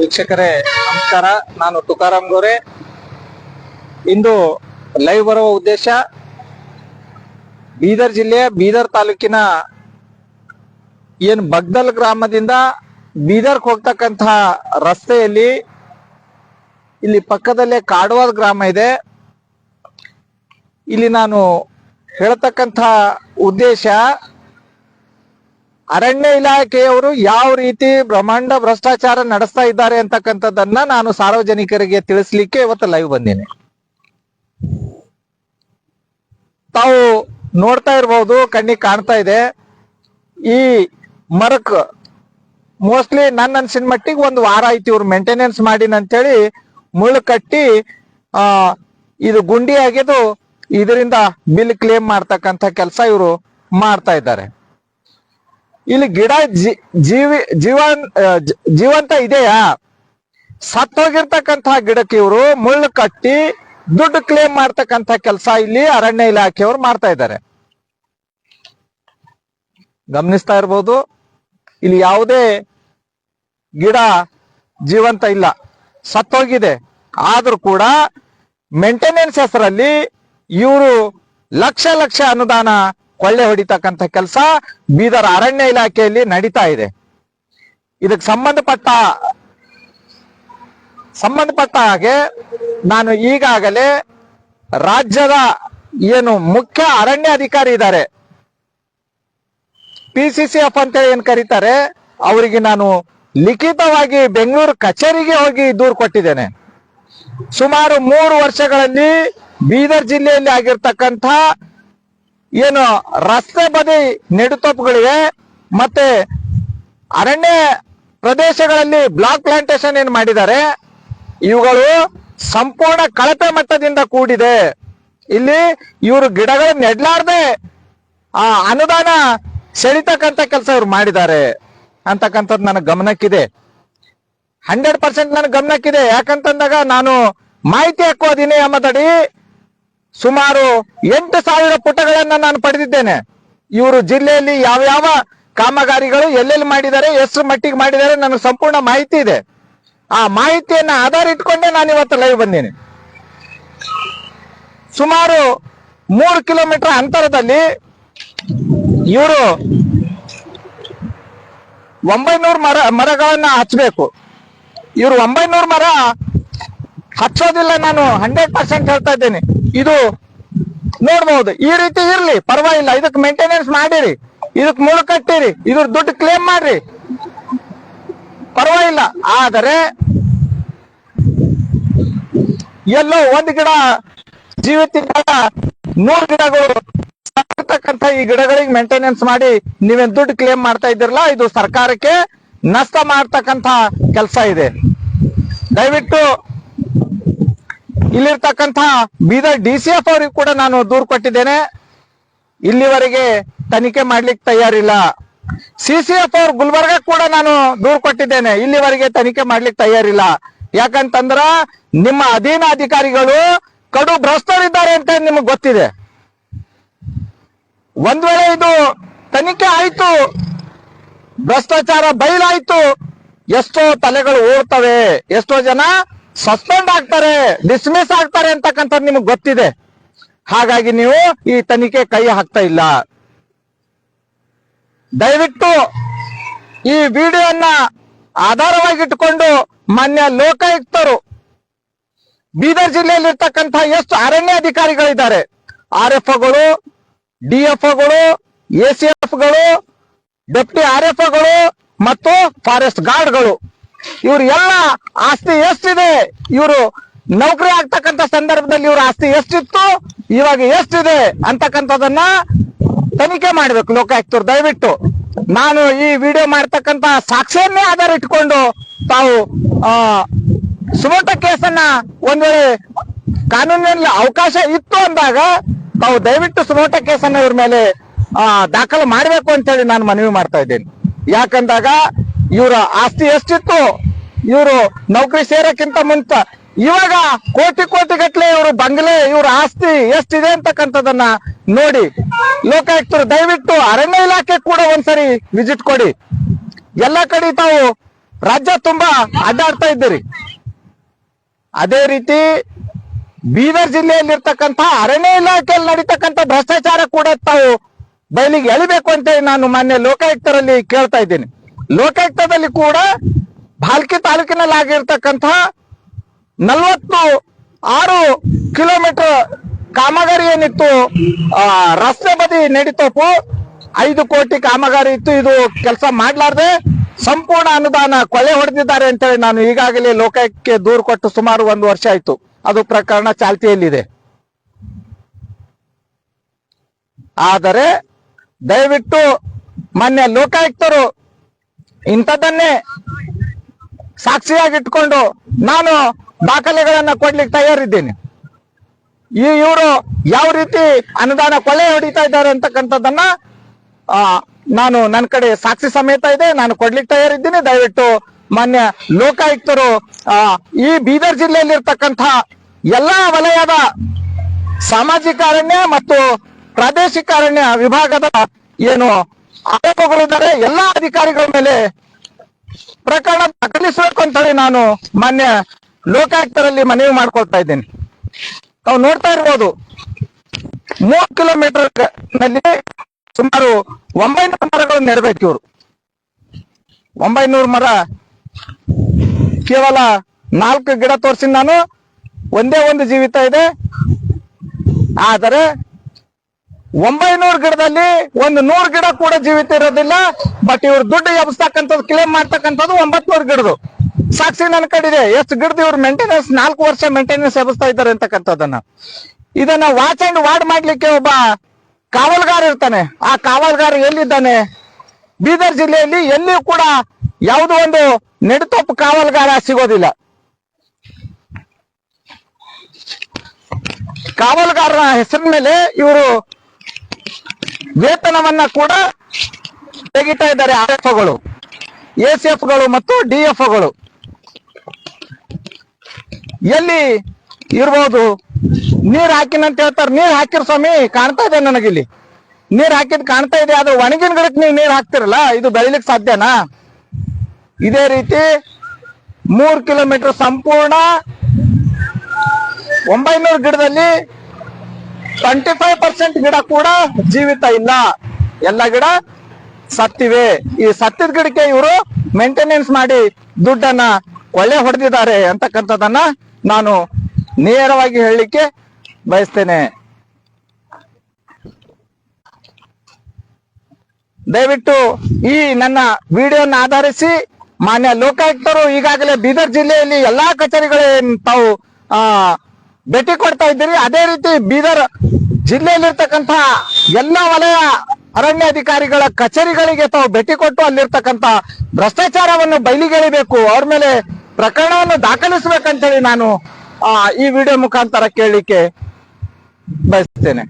ವೀಕ್ಷಕರೇ, ನಮಸ್ಕಾರ. ನಾನು ತುಕಾರಾಮ್ ಗೋರೆ. ಇಂದು ಲೈವ್ ಬರುವ ಉದ್ದೇಶ, ಬೀದರ್ ಜಿಲ್ಲೆಯ ಬೀದರ್ ತಾಲೂಕಿನ ಏನ್ ಬಗ್ದಲ್ ಗ್ರಾಮದಿಂದ ಬೀದರ್ಗೆ ಹೋಗ್ತಕ್ಕಂತಹ ರಸ್ತೆಯಲ್ಲಿ ಇಲ್ಲಿ ಪಕ್ಕದಲ್ಲೇ ಕಾಡುವಾದ ಗ್ರಾಮ ಇದೆ. ಇಲ್ಲಿ ನಾನು ಹೇಳ್ತಕ್ಕಂಥ ಉದ್ದೇಶ ಅರಣ್ಯ ಇಲಾಖೆಯವರು ಯಾವ ರೀತಿ ಬ್ರಹ್ಮಾಂಡ ಭ್ರಷ್ಟಾಚಾರ ನಡೆಸ್ತಾ ಇದ್ದಾರೆ ಅಂತಕ್ಕಂಥದ್ದನ್ನ ನಾನು ಸಾರ್ವಜನಿಕರಿಗೆ ತಿಳಿಸ್ಲಿಕ್ಕೆ ಇವತ್ತು ಲೈವ್ ಬಂದೇನೆ. ತಾವು ನೋಡ್ತಾ ಇರಬಹುದು ಕಣ್ಣಿಗೆ ಕಾಣ್ತಾ ಇದೆ. ಈ ಮರಕ್ ಮೋಸ್ಟ್ಲಿ ನನ್ನ ಅನ್ಸಿನ ಮಟ್ಟಿಗೆ ಒಂದು ವಾರ ಆಯ್ತು ಇವ್ರು ಮೇಂಟೆನೆನ್ಸ್ ಮಾಡಿನ ಅಂತೇಳಿ ಮುಳ್ಳು ಕಟ್ಟಿ, ಆ, ಇದು ಗುಂಡಿ ಆಗಿದ್ದು ಇದರಿಂದ ಬಿಲ್ ಕ್ಲೇಮ್ ಮಾಡ್ತಕ್ಕಂಥ ಕೆಲಸ ಇವರು ಮಾಡ್ತಾ ಇದ್ದಾರೆ. ಇಲ್ಲಿ ಗಿಡ ಜೀವಿ ಜೀವನ್ ಜೀವಂತ ಇದೆಯಾ? ಸತ್ತೋಗಿರ್ತಕ್ಕಂತಹ ಗಿಡಕ್ಕೆ ಇವರು ಮುಳ್ಳು ಕಟ್ಟಿ ದುಡ್ಡು ಕ್ಲೇಮ್ ಮಾಡ್ತಕ್ಕಂತ ಕೆಲಸ ಇಲ್ಲಿ ಅರಣ್ಯ ಇಲಾಖೆಯವರು ಮಾಡ್ತಾ ಇದ್ದಾರೆ. ಗಮನಿಸ್ತಾ ಇರ್ಬೋದು. ಇಲ್ಲಿ ಯಾವುದೇ ಗಿಡ ಜೀವಂತ ಇಲ್ಲ. ಸತ್ತೋಗಿದೆ. ಆದ್ರೂ ಕೂಡ ಮೇಂಟೆನೆನ್ಸ್ ಹೆಸರಲ್ಲಿ ಇವರು ಲಕ್ಷ ಲಕ್ಷ ಅನುದಾನ ಕೊಳ್ಳೆ ಹೊಡಿತಕ್ಕಂಥ ಕೆಲಸ ಬೀದರ್ ಅರಣ್ಯ ಇಲಾಖೆಯಲ್ಲಿ ನಡೀತಾ ಇದೆ. ಇದಕ್ಕೆ ಸಂಬಂಧಪಟ್ಟ ಸಂಬಂಧಪಟ್ಟ ಹಾಗೆ ನಾನು ಈಗಾಗಲೇ ರಾಜ್ಯದ ಏನು ಮುಖ್ಯ ಅರಣ್ಯ ಅಧಿಕಾರಿ ಇದ್ದಾರೆ ಪಿ ಎಫ್ ಅಂತ ಏನ್ ಕರೀತಾರೆ, ಅವರಿಗೆ ನಾನು ಲಿಖಿತವಾಗಿ ಬೆಂಗಳೂರು ಕಚೇರಿಗೆ ಹೋಗಿ ದೂರು ಕೊಟ್ಟಿದ್ದೇನೆ. ಸುಮಾರು ಮೂರು ವರ್ಷಗಳಲ್ಲಿ ಬೀದರ್ ಜಿಲ್ಲೆಯಲ್ಲಿ ಆಗಿರ್ತಕ್ಕಂಥ ಏನು ರಸ್ತೆ ಬದಿ ನೆಡುತೋಪುಗಳಿವೆ ಮತ್ತೆ ಅರಣ್ಯ ಪ್ರದೇಶಗಳಲ್ಲಿ ಬ್ಲಾಕ್ ಪ್ಲಾಂಟೇಶನ್ ಏನ್ ಮಾಡಿದ್ದಾರೆ? ಇವುಗಳು ಸಂಪೂರ್ಣ ಕಳಪೆ ಮಟ್ಟದಿಂದ ಕೂಡಿದೆ. ಇಲ್ಲಿ ಇವರು ಗಿಡಗಳು ನೆಡ್ಲಾರ್ದೆ, ಆ ಅನುದಾನ ಸೆಳಿತಕ್ಕಂತ ಕೆಲಸ ಇವ್ರು ಮಾಡಿದ್ದಾರೆ ಅಂತಕ್ಕಂಥದ್ದು ನನ್ನ ಗಮನಕ್ಕಿದೆ. ಹಂಡ್ರೆಡ್ ಪರ್ಸೆಂಟ್ ನನ್ನ ಗಮನಕ್ಕಿದೆ. ಯಾಕಂತಂದಾಗ ನಾನು ಮಾಹಿತಿ ಹಾಕೋದಿನಿ ಅಧಿನಿಯಮದಡಿ ಸುಮಾರು ಎಂಟು ಸಾವಿರ ಪುಟಗಳನ್ನ ನಾನು ಪಡೆದಿದ್ದೇನೆ. ಇವರು ಜಿಲ್ಲೆಯಲ್ಲಿ ಯಾವ ಯಾವ ಕಾಮಗಾರಿಗಳು ಎಲ್ಲೆಲ್ಲಿ ಮಾಡಿದ್ದಾರೆ ಎಷ್ಟು ಮಟ್ಟಿಗೆ ಮಾಡಿದ್ದಾರೆ ನನಗೆ ಸಂಪೂರ್ಣ ಮಾಹಿತಿ ಇದೆ. ಆ ಮಾಹಿತಿಯನ್ನ ಆಧಾರ ಇಟ್ಕೊಂಡೆ ನಾನು ಇವತ್ತು ಲೈವ್ ಬಂದೀನಿ. ಸುಮಾರು ಮೂರು ಕಿಲೋಮೀಟರ್ ಅಂತರದಲ್ಲಿ ಇವರು ಒಂಬೈನೂರು ಮರ, ಮರಗಳನ್ನ ಹಚ್ಚಬೇಕು ಇವರು ಒಂಬೈನೂರು ಮರ ಹಚ್ಚೋದಿಲ್ಲ ನಾನು ಹಂಡ್ರೆಡ್ ಪರ್ಸೆಂಟ್ ಹೇಳ್ತಾ ಇದ್ದೇನೆ. ಇದು ನೋಡ್ಬಹುದು ಈ ರೀತಿ ಇರ್ಲಿ, ಪರವಾಗಿಲ್ಲ. ಇದಕ್ ಮೇಂಟೆನೆನ್ಸ್ ಮಾಡಿರಿ. ಇದಕ್ ಮುಳು ಕಟ್ಟಿರಿ. ಇದ್ರ ದುಡ್ಡು ಕ್ಲೇಮ್ ಮಾಡ್ರಿ. ಪರವಾಗಿಲ್ಲ. ಆದರೆ ಎಲ್ಲೋ ಒಂದ್ ಗಿಡ ಜೀವಿತ ನೂರ್ ಗಿಡಗಳು ಸಾಕಿರ್ತಕ್ಕಂತ ಈ ಗಿಡಗಳಿಗೆ ಮೇಂಟೆನೆನ್ಸ್ ಮಾಡಿ ನೀವೇನ್ ದುಡ್ಡು ಕ್ಲೇಮ್ ಮಾಡ್ತಾ ಇದ್ದೀರಲ್ಲ, ಇದು ಸರ್ಕಾರಕ್ಕೆ ನಷ್ಟ ಮಾಡ್ತಕ್ಕಂತ ಕೆಲಸ ಇದೆ. ದಯವಿಟ್ಟು ಇಲ್ಲಿರ್ತಕ್ಕಂಥ ಬೀದರ್ ಡಿ ಸಿ ಎಫ್ ಅವ್ರಿಗೆ ಕೂಡ ನಾನು ದೂರು ಕೊಟ್ಟಿದ್ದೇನೆ. ಇಲ್ಲಿವರೆಗೆ ತನಿಖೆ ಮಾಡ್ಲಿಕ್ಕೆ ತಯಾರಿಲ್ಲ. ಸಿ ಸಿ ಎಫ್ ಅವ್ರ ಗುಲ್ಬರ್ಗ ಕೂಡ ನಾನು ದೂರು ಕೊಟ್ಟಿದ್ದೇನೆ. ಇಲ್ಲಿವರೆಗೆ ತನಿಖೆ ಮಾಡ್ಲಿಕ್ಕೆ ತಯಾರಿಲ್ಲ. ಯಾಕಂತಂದ್ರ ನಿಮ್ಮ ಅಧೀನ ಅಧಿಕಾರಿಗಳು ಕಡು ಭ್ರಷ್ಟರಿದ್ದಾರೆ ಅಂತ ನಿಮಗೆ ಗೊತ್ತಿದೆ. ಒಂದ್ ವೇಳೆ ಇದು ತನಿಖೆ ಆಯ್ತು, ಭ್ರಷ್ಟಾಚಾರ ಬಯಲಾಯ್ತು ಎಷ್ಟೋ ತಲೆಗಳು ಓಡ್ತವೆ ಎಷ್ಟೋ ಜನ ಸಸ್ಪೆಂಡ್ ಆಗ್ತಾರೆ ಡಿಸ್ಮಿಸ್ ಆಗ್ತಾರೆ ಅಂತಕ್ಕಂಥದ್ದು ನಿಮಗೆ ಗೊತ್ತಿದೆ. ಹಾಗಾಗಿ ನೀವು ಈ ತನಿಖೆ ಕೈ ಹಾಕ್ತಾ ಇಲ್ಲ. ದಯವಿಟ್ಟು ಈ ವಿಡಿಯೋನ ಆಧಾರವಾಗಿಟ್ಟುಕೊಂಡು ಮಾನ್ಯ ಲೋಕಾಯುಕ್ತರು ಬೀದರ್ ಜಿಲ್ಲೆಯಲ್ಲಿರ್ತಕ್ಕಂಥ ಎಷ್ಟು ಅರಣ್ಯ ಅಧಿಕಾರಿಗಳಿದ್ದಾರೆ. ಆರ್ ಎಫ್ ಒಗಳು ಡಿ ಎಫ್ ಒಗಳು ಎ ಸಿ ಎಫ್ಗಳು ಡೆಪ್ಟಿ ಆರ್ ಎಫ್ ಒಗಳು ಮತ್ತು ಫಾರೆಸ್ಟ್ ಗಾರ್ಡ್ಗಳು. ಇವ್ರ ಎಲ್ಲ ಆಸ್ತಿ ಎಷ್ಟಿದೆ? ಇವರು ನೌಕರಿ ಆಗ್ತಕ್ಕಂಥ ಸಂದರ್ಭದಲ್ಲಿ ಇವ್ರ ಆಸ್ತಿ ಎಷ್ಟಿತ್ತು? ಇವಾಗ ಎಷ್ಟಿದೆ ಅಂತಕ್ಕಂಥದನ್ನ ತನಿಖೆ ಮಾಡ್ಬೇಕು ಲೋಕಾಯುಕ್ತರು. ದಯವಿಟ್ಟು ನಾನು ಈ ವಿಡಿಯೋ ಮಾಡ್ತಕ್ಕಂತ ಸಾಕ್ಷಿಯನ್ನೇ ಆಧಾರ ಇಟ್ಕೊಂಡು ತಾವು, ಆ ಸುಮೋಟ ಕೇಸನ್ನ ಒಂದ್ ವೇಳೆ ಕಾನೂನಿನಲ್ಲಿ ಅವಕಾಶ ಇತ್ತು ಅಂದಾಗ ತಾವು ದಯವಿಟ್ಟು ಸುಮೋಟ ಕೇಸನ್ನ ಇವ್ರ ಮೇಲೆ, ಆ, ದಾಖಲು ಮಾಡ್ಬೇಕು ಅಂತ ಹೇಳಿ ನಾನು ಮನವಿ ಮಾಡ್ತಾ ಇದ್ದೇನೆ. ಯಾಕಂದಾಗ ಇವರ ಆಸ್ತಿ ಎಷ್ಟಿತ್ತು? ಇವರು ನೌಕರಿ ಸೇರಕ್ಕಿಂತ ಮುಂಚ ಇವಾಗ ಕೋಟಿ ಕೋಟಿ ಗಟ್ಟಲೆ ಇವರು ಬಂಗ್ಲೆ, ಇವ್ರ ಆಸ್ತಿ ಎಷ್ಟಿದೆ ಅಂತಕ್ಕಂಥದನ್ನ ನೋಡಿ. ಲೋಕಾಯುಕ್ತರು ದಯವಿಟ್ಟು ಅರಣ್ಯ ಇಲಾಖೆ ಕೂಡ ಒಂದ್ಸರಿ ವಿಸಿಟ್ ಕೊಡಿ. ಎಲ್ಲಾ ಕಡೆ ತಾವು ರಾಜ್ಯ ತುಂಬಾ ಅಡ್ಡಾಡ್ತಾ ಇದ್ದೀರಿ. ಅದೇ ರೀತಿ ಬೀದರ್ ಜಿಲ್ಲೆಯಲ್ಲಿರ್ತಕ್ಕಂಥ ಅರಣ್ಯ ಇಲಾಖೆಯಲ್ಲಿ ನಡೀತಕ್ಕಂಥ ಭ್ರಷ್ಟಾಚಾರ ಕೂಡ ತಾವು ಬಯಲಿಗೆ ಎಳಿಬೇಕು ಅಂತ ನಾನು ಮಾನ್ಯ ಲೋಕಾಯುಕ್ತರಲ್ಲಿ ಕೇಳ್ತಾ ಇದ್ದೀನಿ. ಲೋಕಾಯುಕ್ತದಲ್ಲಿ ಕೂಡ ಭಾಲ್ಕಿ ತಾಲೂಕಿನಲ್ಲಿ ಆಗಿರ್ತಕ್ಕಂಥ ನಲವತ್ತು ಆರು ಕಿಲೋಮೀಟರ್ ಕಾಮಗಾರಿ ಏನಿತ್ತು ರಸ್ತೆ ಬದಿ ನಡೀತಪ್ಪು. ಐದು ಕೋಟಿ ಕಾಮಗಾರಿ ಇತ್ತು. ಇದು ಕೆಲಸ ಮಾಡ್ಲಾರ್ದೆ ಸಂಪೂರ್ಣ ಅನುದಾನ ಕೊಳೆ ಹೊಡೆದಿದ್ದಾರೆ ಅಂತೇಳಿ ನಾನು ಈಗಾಗಲೇ ಲೋಕಕ್ಕೆ ದೂರು ಕೊಟ್ಟು ಸುಮಾರು ಒಂದು ವರ್ಷ ಆಯ್ತು. ಅದು ಪ್ರಕರಣ ಚಾಲ್ತಿಯಲ್ಲಿದೆ. ಆದರೆ ದಯವಿಟ್ಟು ಮಾನ್ಯ ಲೋಕಾಯುಕ್ತರು ಇಂಥದ್ದನ್ನೇ ಸಾಕ್ಷಿಯಾಗಿಟ್ಕೊಂಡು ನಾನು ದಾಖಲೆಗಳನ್ನ ಕೊಡ್ಲಿಕ್ಕೆ ತಯಾರಿದ್ದೇನೆ. ಈ ಇವರು ಯಾವ ರೀತಿ ಅನುದಾನ ಕೊಲೆ ಹೊಡಿತಾ ಇದ್ದಾರೆ ಅಂತಕ್ಕಂಥದ್ದನ್ನ ನಾನು ನನ್ನ ಕಡೆ ಸಾಕ್ಷಿ ಸಮೇತ ಇದೆ, ನಾನು ಕೊಡ್ಲಿಕ್ಕೆ ತಯಾರಿದ್ದೀನಿ. ದಯವಿಟ್ಟು ಮಾನ್ಯ ಲೋಕಾಯುಕ್ತರು ಈ ಬೀದರ್ ಜಿಲ್ಲೆಯಲ್ಲಿ ಜಿಲ್ಲೆಯಲ್ಲಿರ್ತಕ್ಕಂಥ ಎಲ್ಲಾ ವಲಯದ ಸಾಮಾಜಿಕ ಅರಣ್ಯ ಮತ್ತು ಪ್ರಾದೇಶಿಕ ಅರಣ್ಯ ವಿಭಾಗದ ಏನು ಆರೋಪಗಳಿದ್ದಾರೆ ಎಲ್ಲಾ ಅಧಿಕಾರಿಗಳ ಮೇಲೆ ಪ್ರಕರಣ ದಾಖಲಿಸಬೇಕು ಅಂತ ಹೇಳಿ ನಾನು ಮಾನ್ಯ ಲೋಕಾಯುಕ್ತರಲ್ಲಿ ಮನವಿ ಮಾಡ್ಕೊಳ್ತಾ ಇದ್ದೇನೆ. ತಾವು ನೋಡ್ತಾ ಇರ್ಬೋದು, ಮೂರು ಕಿಲೋಮೀಟರ್ನಲ್ಲಿ ಸುಮಾರು ಒಂಬೈನೂರು ಮರಗಳು ನೆರಬೇಕು ಇವರು. ಒಂಬೈನೂರು ಮರ ಕೇವಲ ನಾಲ್ಕು ಗಿಡ ತೋರಿಸಿದ ನಾನು, ಒಂದೇ ಒಂದು ಜೀವಿತ ಇದೆ. ಆದರೆ ಒಂಬೈನೂರು ಗಿಡದಲ್ಲಿ ಒಂದು ನೂರು ಗಿಡ ಕೂಡ ಜೀವಿತ ಇರೋದಿಲ್ಲ ಬಟ್ ಇವ್ರು ದುಡ್ಡು ಎಬ್ಸ್ತಕ್ಕಂಥದ್ದು ಕ್ಲೇಮ್ ಮಾಡ್ತಕ್ಕಂಥದ್ದು ಒಂಬತ್ನೂರು ಗಿಡದು. ಸಾಕ್ಷಿ ನನ್ನ ಕಡೆ ಎಷ್ಟು ಗಿಡದ ಇವ್ರು ಮೇಂಟೆನೆನ್ಸ್ ನಾಲ್ಕು ವರ್ಷ ಮೇಂಟೆನೆನ್ಸ್ ಎಬ್ಸ್ತಾ ಇದ್ದಾರೆ ಅಂತಕ್ಕಂಥದ್ದನ್ನ. ಇದನ್ನ ವಾಚ್ ಅಂಡ್ ವಾರ್ಡ್ ಮಾಡ್ಲಿಕ್ಕೆ ಒಬ್ಬ ಕಾವಲ್ಗಾರ ಇರ್ತಾನೆ. ಆ ಕಾವಲ್ಗಾರ ಎಲ್ಲಿದ್ದಾನೆ? ಬೀದರ್ ಜಿಲ್ಲೆಯಲ್ಲಿ ಎಲ್ಲಿಯೂ ಕೂಡ ಯಾವುದೋ ಒಂದು ನೆಡುತೊಪ್ಪು ಕಾವಲ್ಗಾರ ಸಿಗೋದಿಲ್ಲ. ಕಾವಲ್ಗಾರರ ಹೆಸರಿನ ಮೇಲೆ ಇವರು ವೇತನವನ್ನ ಕೂಡ ತೆಗಿತಾ ಇದ್ದಾರೆ ಆರ್ ಎಫ್ಗಳು ಎ ಸಿ ಎಫ್ಗಳು ಮತ್ತು ಡಿ ಎಫ್ಗಳು ಎಲ್ಲಿ ಇರ್ಬೋದು? ನೀರ್ ಹಾಕಿನಂತ ಹೇಳ್ತಾರೆ. ನೀರ್ ಹಾಕಿರ್ ಸ್ವಾಮಿ, ಕಾಣ್ತಾ ಇದೆ ನನಗಿಲ್ಲಿ. ನೀರ್ ಹಾಕಿದ್ ಕಾಣ್ತಾ ಇದೆ, ಆದ್ರೆ ಒಣಗಿನ ಗಿಡಕ್ ನೀವು ನೀರ್ ಹಾಕ್ತಿರಲ್ಲ, ಇದು ಬೆಳಿಲಿಕ್ಕೆ ಸಾಧ್ಯನಾ? ಇದೇ ರೀತಿ ಮೂರ್ ಕಿಲೋಮೀಟರ್ ಸಂಪೂರ್ಣ ಒಂಬೈನೂರು ಗಿಡದಲ್ಲಿ ಟ್ವೆಂಟಿ ಫೈವ್ ಪರ್ಸೆಂಟ್ ಗಿಡ ಕೂಡ ಜೀವಿತ ಇಲ್ಲ. ಎಲ್ಲ ಗಿಡ ಸತ್ತಿವೆ. ಈ ಸತ್ತಿದ ಗಿಡಕ್ಕೆ ಇವರು ಮೇಂಟೆನೆನ್ಸ್ ಮಾಡಿ ದುಡ್ಡನ್ನ ಒಳ್ಳೆ ಹೊಡೆದಿದ್ದಾರೆ ಅಂತಕ್ಕಂಥದ್ದನ್ನ ನಾನು ನೇರವಾಗಿ ಹೇಳಲಿಕ್ಕೆ ಬಯಸ್ತೇನೆ. ದಯವಿಟ್ಟು ಈ ನನ್ನ ವಿಡಿಯೋನ ಆಧರಿಸಿ ಮಾನ್ಯ ಲೋಕಾಯುಕ್ತರು ಈಗಾಗಲೇ ಬೀದರ್ ಜಿಲ್ಲೆಯಲ್ಲಿ ಎಲ್ಲಾ ಕಚೇರಿಗಳೇ ತಾವು, ಆ ಭೇಟಿ ಕೊಡ್ತಾ ಇದ್ದೀರಿ. ಅದೇ ರೀತಿ ಬೀದರ್ ಜಿಲ್ಲೆಯಲ್ಲಿರ್ತಕ್ಕಂಥ ಎಲ್ಲ ವಲಯ ಅರಣ್ಯಾಧಿಕಾರಿಗಳ ಕಚೇರಿಗಳಿಗೆ ತಾವು ಭೇಟಿ ಕೊಟ್ಟು ಅಲ್ಲಿರ್ತಕ್ಕಂಥ ಭ್ರಷ್ಟಾಚಾರವನ್ನು ಬಯಲಿಗೆಳಿಬೇಕು. ಅವ್ರ ಮೇಲೆ ಪ್ರಕರಣವನ್ನು ದಾಖಲಿಸಬೇಕಂತೇಳಿ ನಾನು ಆ, ಈ ವಿಡಿಯೋ ಮುಖಾಂತರ ಕೇಳಲಿಕ್ಕೆ ಬಯಸ್ತೇನೆ.